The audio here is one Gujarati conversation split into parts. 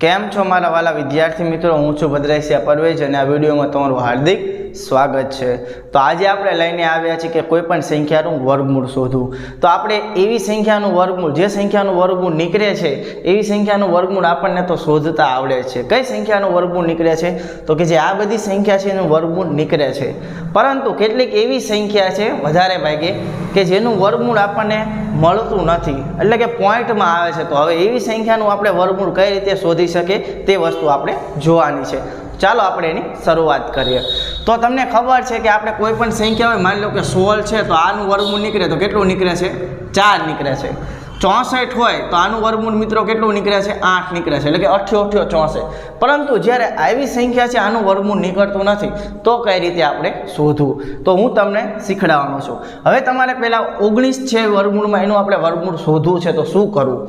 કેમ છો મારા વાલા વિદ્યાર્થી મિત્રો? હું છું ભદ્રેશિયા પરવેજ અને આ વિડીયોમાં તમારું હાર્દિક સ્વાગત છે. તો આજે આપણે લઈને આવ્યા છીએ કે કોઈ પણ સંખ્યાનું વર્ગમૂળ શોધવું. તો આપણે એવી સંખ્યાનું વર્ગમૂળ, જે સંખ્યાનું વર્ગમૂળ નીકળે છે, એવી સંખ્યાનું વર્ગમૂળ આપણને તો શોધતા આવડે છે. કઈ સંખ્યાનું વર્ગમૂળ નીકળે છે? તો કે જે આ બધી સંખ્યા છે એનું વર્ગમૂળ નીકળે છે. પરંતુ કેટલીક એવી સંખ્યા છે, વધારે ભાગે, કે જેનું વર્ગમૂળ આપણને મળતું નથી. એટલે કે પોઈન્ટમાં આવે છે. તો હવે એવી સંખ્યાનું આપણે વર્ગમૂળ કઈ રીતે શોધી શકીએ? તે વસ્તુ આપણે જોવાની છે. ચાલો આપણે એની શરૂઆત કરીએ. તો તમને ખબર છે કે આપણે કોઈ પણ સંખ્યા હોય, માની લો કે સોળ છે, તો આનું વર્ગમૂળ નીકળે, તો કેટલું નીકળે છે? ચાર નીકળે છે. ચોસઠ હોય, તો આનું વર્ગમૂળ મિત્રો કેટલું નીકળે છે? આઠ નીકળે છે. એટલે કે અઠ્યો અઠ્યો ચોસઠ. પરંતુ જ્યારે આવી સંખ્યા છે, આનું વર્ગમૂળ નીકળતું નથી, તો કઈ રીતે આપણે શોધવું? તો હું તમને શીખડાવવાનો છું. હવે તમારે પહેલાં ઓગણીસ છે વર્ગમૂળમાં, એનું આપણે વર્ગમૂળ શોધવું છે, તો શું કરવું?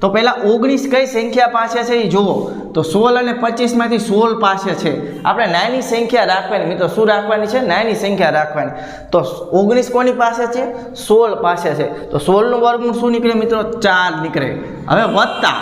તો પહેલાં ઓગણીસ કઈ સંખ્યા પાસે છે એ જુઓ. તો સોળ અને પચીસમાંથી સોળ પાસે છે. આપણે નાની સંખ્યા રાખવાની. મિત્રો, શું રાખવાની છે? નાની સંખ્યા રાખવાની. તો ઓગણીસ કોની પાસે છે? સોળ પાસે છે. તો સોળનું વર્ગમૂળ શું નીકળે મિત્રો? ચાર નીકળે. હવે વત્તા.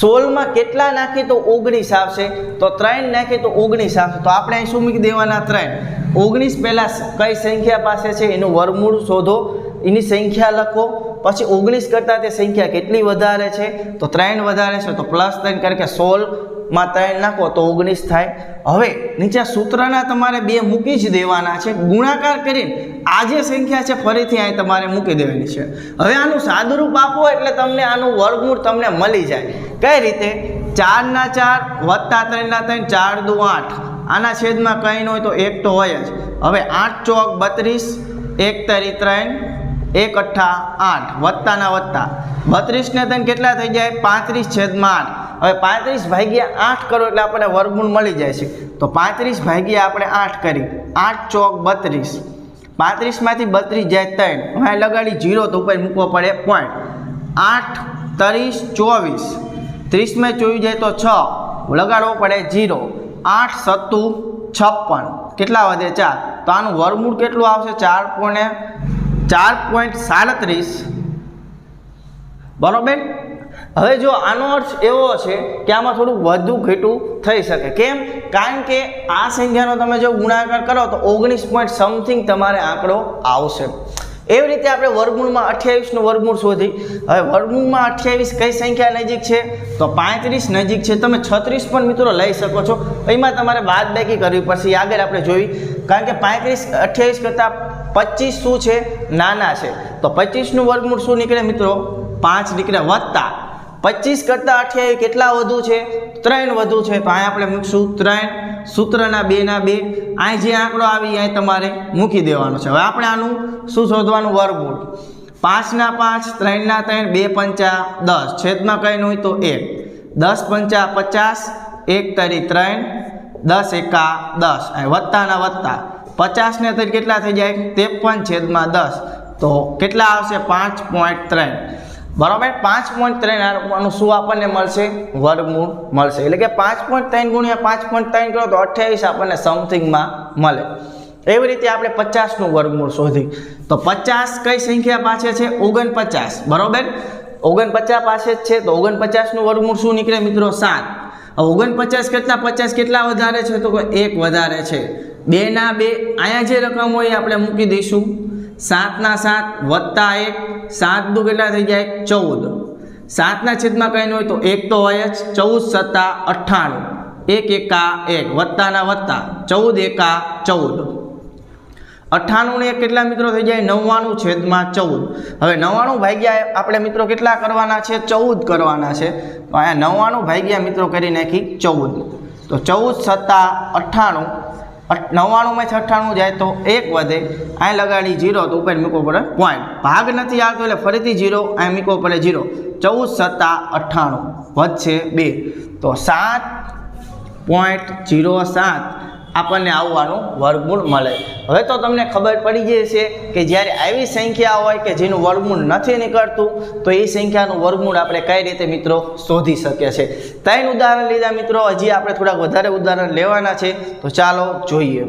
સોળમાં કેટલા નાખીએ તો ઓગણીસ આવશે. તો ત્રણ નાખીએ તો ઓગણીસ આવશે. તો આપણે અહીં શું મૂકી દેવાના? ત્રણ. ઓગણીસ પહેલાં કઈ સંખ્યા પાસે છે? એનું વર્ગમૂળ શોધો. એની સંખ્યા લખો. પછી ઓગણીસ કરતાં તે સંખ્યા કેટલી વધારે છે? તો ત્રણ વધારે છે, તો પ્લસ ત્રણ, કારણ કે સોળમાં ત્રણ નાખો તો ઓગણીસ થાય. હવે નીચે સૂત્રના તમારે બે મૂકી જ દેવાના છે. ગુણાકાર કરીને આ જે સંખ્યા છે, ફરીથી અહીં તમારે મૂકી દેવાની છે. હવે આનું સાદુરૂપ આપો એટલે તમને આનું વર્ગમૂળ તમને મળી જાય. કઈ રીતે? ચારના ચાર વત્તા ત્રણના ત્રણ, ચાર દુ આઠ. આના છેદમાં કંઈ ન હોય તો એક તો હોય જ. હવે આઠ ચોક બત્રીસ, એક તરી ત્રણ એક અઠ્ઠા આઠ, વત્તાના વત્તા. બત્રીસને ત્રણ કેટલા થઈ જાય? પાંત્રીસ છેદમાં આઠ. હવે પાંત્રીસ ભાગ્યા આઠ કરો એટલે આપણને વર્ગમૂળ મળી જાય છે. તો પાંત્રીસ ભાગ્યા આપણે આઠ કરી. આઠ ચોક બત્રીસ. પાંત્રીસમાંથી બત્રીસ જાય ત્રણ. હવે લગાડી જીરો તો ઉપર મૂકવો પડે પોઈન્ટ આઠ, ત્રીસ, ચોવીસ. ત્રીસમાં ચોવીસ જાય તો છ. લગાડવો પડે જીરો. આઠ, સત્તુ, છપ્પન. કેટલા વધે ચાર? તો આનું વર્ગમૂળ કેટલું આવશે? ચાર પોઈન્ટ ચાર પોઈન્ટ સાડત્રીસ. બરોબર? હવે જો આનો અર્થ એવો છે કે આમાં થોડું વધુ ઘેટું થઈ શકે. કેમ? કારણ કે આ સંખ્યાનો તમે જો ગુણાકાર કરો તો ઓગણીસ પોઈન્ટ સમથિંગ તમારે આંકડો આવશે. એવી રીતે આપણે વર્ગમૂળમાં અઠ્યાવીસનું વર્ગમૂળ શોધી. હવે વર્ગમૂળમાં અઠ્યાવીસ કઈ સંખ્યા નજીક છે? તો પાંત્રીસ નજીક છે. તમે છત્રીસ પણ મિત્રો લઈ શકો છો. એમાં તમારે બાદબાકી કરવી પડશે. આગળ આપણે જોઈ કારણ કે પાંત્રીસ અઠ્યાવીસ કરતાં પચીસ શું છે? નાના છે. તો પચીસનું વર્ગમૂળ શું નીકળે મિત્રો? પાંચ નીકળે વત્તા. પચીસ કરતાં અઠ્યાવીસ કેટલા વધુ છે? ત્રણ વધુ છે. તો અહીં આપણે મૂકશું ત્રણ. સૂત્રના બેના બે. અહીં જે આંકડો આવી, અહીં તમારે મૂકી દેવાનો છે. હવે આપણે આનું શું શોધવાનું? વર્ગમૂળ. પાંચના પાંચ, ત્રણના ત્રણ, બે પંચા દસ. છેદમાં કંઈ હોય તો એક. દસ પંચા પચાસ, એક તરી ત્રણ. દસ એકા દસ. અહીં વત્તાના વત્તા. પચાસને તરી કેટલા થઈ જાય? ત્રેપન છેદમાં દસ. તો કેટલા આવશે? પાંચ પોઈન્ટ ત્રણ. બરાબર? પાંચ પોઈન્ટ ત્રણ આનું શું આપણને મળશે? વર્ગમૂળ મળશે. એટલે કે પાંચ પોઈન્ટ ત્રણ ગુણ્યા પાંચ પોઈન્ટ ત્રણ કરો તો અઠ્યાવીસ આપણને સમથિંગમાં મળે. એવી રીતે આપણે પચાસનું વર્ગમૂળ શોધી. તો પચાસ કઈ સંખ્યા પાસે છે? ઓગણપચાસ. બરાબર? ઓગણપચાસ પાસે જ છે. તો ઓગણપચાસનું વર્ગમૂળ શું નીકળે મિત્રો? સાત. ઓગણપચાસ કરતાં પચાસ કેટલા વધારે છે? તો એક વધારે છે. બેના બે, અહીંયા જે રકમ હોય એ આપણે મૂકી દઈશું. સાતના સાત વત્તા એક, સાત દુ કેટલા થઈ જાય? ચૌદ. સાતના છેદમાં કંઈ ન હોય તો એક તો હોય જ, ચૌદ સત્તા અઠ્ઠાણું. એક એકા એક, વત્તાના વત્તા, ચૌદ એકા ચૌદ. અઠ્ઠાણું ને કેટલા મિત્રો થઈ જાય? નવ્વાણું છેદમાં ચૌદ. હવે નવ્વાણું ભાગ્યા આપણે મિત્રો કેટલા કરવાના છે? ચૌદ કરવાના છે. તો અહીંયા નવ્વાણું ભાગ્યા મિત્રો કરી નાખી ચૌદ. તો ચૌદ સત્તા અઠ્ઠાણું નવ્વાણુંમાંથી અઠ્ઠાણું જાય તો એક વધે. અહીં લગાડી જીરો તો ઉપર મૂકવો પડે પોઈન્ટ ભાગ નથી આવતો એટલે ફરીથી જીરો, અહીં મૂકવો પડે જીરો. ચૌદ સત્તા અઠ્ઠાણું વધશે બે. તો સાત પોઈન્ટ જીરો સાત. આપણને આવવાનું વર્ગમૂળ મળે. હવે તો તમને ખબર પડી ગઈ છે કે જ્યારે આવી સંખ્યા હોય કે જેનું વર્ગમૂળ નથી નીકળતું, તો એ સંખ્યાનું વર્ગમૂળ આપણે કઈ રીતે મિત્રો શોધી શકીએ છીએ? ત્રણ ઉદાહરણ લીધા મિત્રો, હજી આપણે થોડાક વધારે ઉદાહરણ લેવાના છે, તો ચાલો જોઈએ.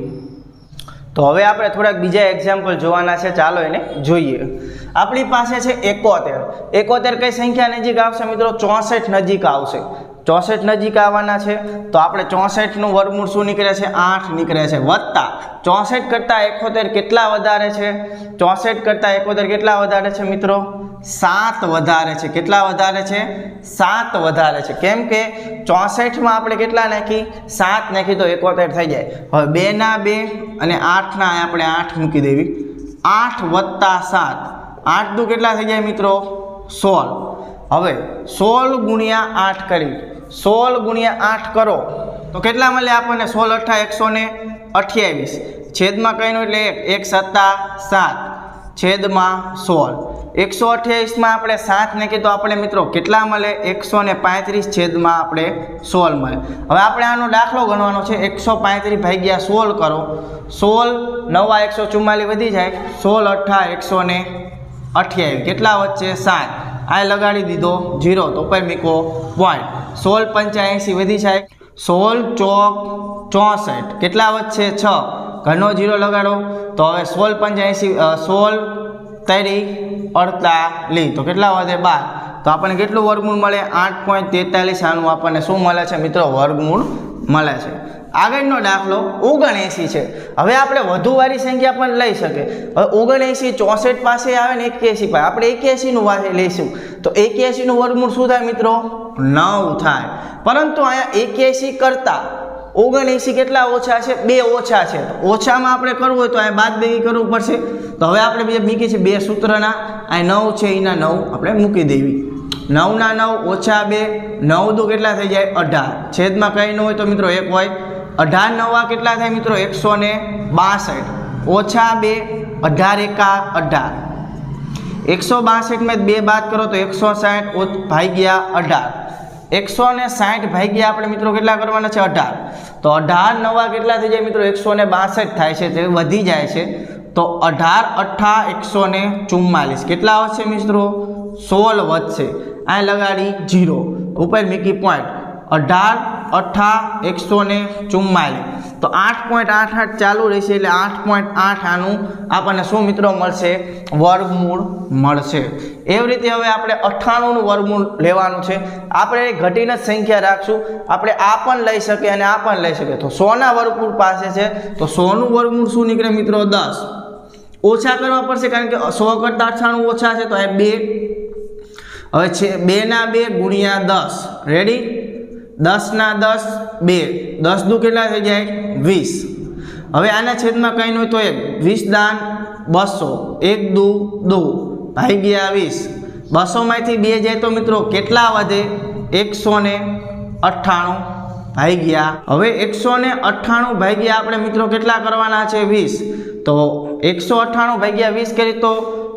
તો હવે આપણે થોડાક બીજા એક્ઝામ્પલ જોવાના છે, ચાલો એને જોઈએ. આપણી પાસે છે એકોતેર. એકોતેર કઈ સંખ્યા નજીક આવશે મિત્રો? ચોસઠ નજીક આવશે. ચોસઠ નજીક આવવાના છે, તો આપણે ચોસઠનું વર્ગમૂળ શું નીકળે છે? આઠ નીકળે છે. વત્તા ચોસઠ કરતાં એકોતેર કેટલા વધારે છે? ચોસઠ કરતાં એકોતેર કેટલા વધારે છે મિત્રો? સાત વધારે છે. કેટલા વધારે છે? સાત વધારે છે. કેમ કે ચોસઠમાં આપણે કેટલા નાખી? સાત નાખી તો એકોતેર થઈ જાય. હવે બેના બે અને આઠના આપણે આઠ મૂકી દેવી. આઠ વત્તા સાત. આઠ દુ કેટલા થઈ જાય મિત્રો? સોળ. હવે સોળ ગુણ્યા આઠ કરી. સોળ ગુણ્યા આઠ કરો. તો કેટલા મળે આપણને? સોળ અઠા એકસો ને અઠ્યાવીસ. છેદમાં કહીનું એટલે એક? એક સત્તા સાત. છેદમાં સોળ. એકસો અઠ્યાવીસમાં આપણે સાત કીધું આપણે મિત્રો કેટલા મળે? એકસો ને પાંત્રીસ છેદમાં આપણે સોળ મળે. હવે આપણે આનો દાખલો ગણવાનો છે. એકસો પાંત્રીસ ભાગ્યા સોળ કરો. સોળ નવા એકસો ચુમ્માલીસ વધી જાય. સોળ અઠ્ઠા એકસો ને અઠ્યાવીસ. કેટલા વચ્ચે સાત. આ લગાડી દીધો જીરો તો ઉપર મૂકો. પોઈન્ટ સોળ પંચ્યાએંસી વધી જાય. સોળ ચોક ચોસઠ. કેટલા વધશે? છ. ઘરનો જીરો લગાડો. તો હવે સોળ પંચ્યાએંસી સોળ તેરી અડતાલીસ. તો કેટલા વધે? બાર. તો આપણને કેટલું વર્ગમૂળ મળે? આઠ પોઈન્ટ તેતાલીસ. આનું આપણને શું મળે છે મિત્રો? વર્ગમૂળ મળે છે. આગળનો દાખલો ઓગણએંસી છે. હવે આપણે વધુ વાળી સંખ્યા પણ લઈ શકીએ. હવે ઓગણએંસી ચોસઠ પાસે આવે ને એક્યાસી પાસે. આપણે એક્યાસીનું વાંચી લઈશું. તો એક્યાસીનું વર્ગમૂળ શું થાય મિત્રો? નવ થાય. પરંતુ અહીંયા એક્યાસી કરતાં ઓગણએંસી કેટલા ઓછા છે? બે ઓછા છે. તો ઓછામાં આપણે કરવું હોય તો અહીંયા બાદ બેગી કરવું પડશે. તો હવે આપણે બે મૂકી છે બે સૂત્રના. આ નવ છે એના નવ. આપણે મૂકી દેવી. નવના નવ ઓછા બે. નવ દો કેટલા થઈ જાય? અઢાર. છેદમાં કંઈ ન હોય તો મિત્રો એક હોય. અઢાર નવા કેટલા થાય મિત્રો? એકસો ને બાસઠ. ઓછા બે, અઢાર એકા અઢાર. એકસો બાસઠમાં બે બાદ કરો તો એકસો સાઠ ભાગ્યા અઢાર. એકસો ને સાઠ ભાગ્યા આપણે મિત્રો કેટલા કરવાના છે? અઢાર. તો અઢાર નવા કેટલા થઈ જાય મિત્રો? એકસો ને બાસઠ થાય છે, તે વધી જાય છે. તો અઢાર અઠ્ઠા એકસો ને ચુમ્માલીસ. કેટલા વધશે મિત્રો? સોળ વધશે. આ લગાડી જીરો. ઉપર મીકી પોઈન્ટ અઢાર અઠ્ઠા, એકસો ને ચુમ્માલીસ તો આઠ પોઈન્ટ આઠ આઠ ચાલુ રહેશે એટલે આઠ પોઈન્ટ આઠ આનું આપણને શું મિત્રો મળશે? વર્ગમૂળ મળશે. એવી રીતે હવે આપણે અઠ્ઠાણુંનું વર્ગમૂળ લેવાનું છે. આપણે ઘટીને જ સંખ્યા રાખશું. આપણે આ પણ લઈ શકીએ અને આ પણ લઈ શકીએ. તો સોના વર્ગમૂળ પાસે છે. તો સોનું વર્ગમૂળ શું નીકળે મિત્રો? દસ. ઓછા કરવા પડશે કારણ કે સો કરતાં અઠ્ઠાણું ઓછા છે. તો એ બે. હવે છે, બેના બે ગુણ્યા દસ. રેડી દસના દસ બે. દસ દુ કેટલા થઈ જાય? વીસ. હવે આના છેદમાં કંઈ નહીં તો એક. વીસ દાન બસો. એક દુ દુ. ભાઈ ગયા વીસ. બસોમાંથી બે જાય તો મિત્રો કેટલા વધે? એકસો ને અઠ્ઠાણું ભાઈ ગયા હવે એકસો ને અઠ્ઠાણું ભાગ્યા આપણે મિત્રો કેટલા કરવાના છે? વીસ. તો એકસો અઠ્ઠાણું ભાગ્યા વીસ કરી તો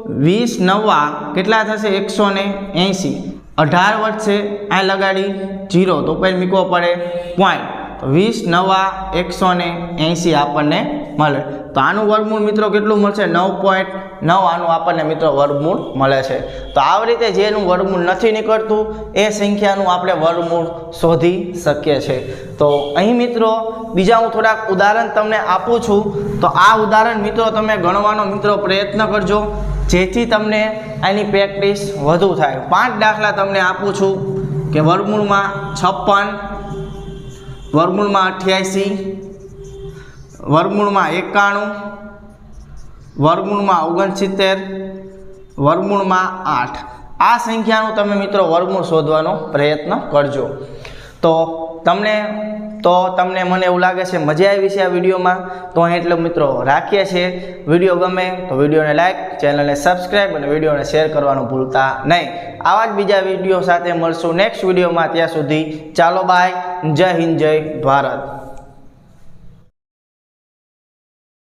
વીસ નવા કેટલા થશે? એકસો ને એંસી. અઢાર વધશે આ લગાડી, જીરો. તો પછી મૂકવો પડે પોઈન્ટ વીસ નવા એકસો ને એંસી આપણને મળે. તો આનું વર્ગમૂળ મિત્રો કેટલું મળશે? નવ પોઈન્ટ નવ આનું આપણને મિત્રો વર્ગમૂળ મળે છે. તો આવી રીતે જેનું વર્ગમૂળ નથી નીકળતું, એ સંખ્યાનું આપણે વર્ગમૂળ શોધી શકીએ છીએ. તો અહીં મિત્રો, બીજા હું થોડાક ઉદાહરણ તમને આપું છું. તો આ ઉદાહરણ મિત્રો તમે ગણવાનો મિત્રો પ્રયત્ન કરજો, જેથી તમને આની પ્રેક્ટિસ વધુ થાય. પાંચ દાખલા તમને આપું છું કે વર્ગમૂળમાં છપ્પન, વર્ગમૂળમાં અઠ્યાસી વર્ગમૂળમાં એકાણું વર્ગમૂળમાં ઓગણસિત્તેર વર્ગમૂળમાં આઠ. આ સંખ્યાનું તમે મિત્રો વર્ગમૂળ શોધવાનો પ્રયત્ન કરજો. તો તમને તો તમને મને એવું લાગે છે, મજા આવી છે આ વિડીયોમાં? તો અહીં એટલે મિત્રો રાખીએ છીએ. વીડિયો ગમે તો વિડીયોને લાઇક ચેનલને સબસ્ક્રાઈબ અને વિડીયોને શેર કરવાનું ભૂલતા નહીં. આવા જ બીજા વીડિયો સાથે મળશું નેક્સ્ટ વિડીયોમાં. ત્યાં સુધી ચાલો બાય. જય હિન્દ, જય ભારત.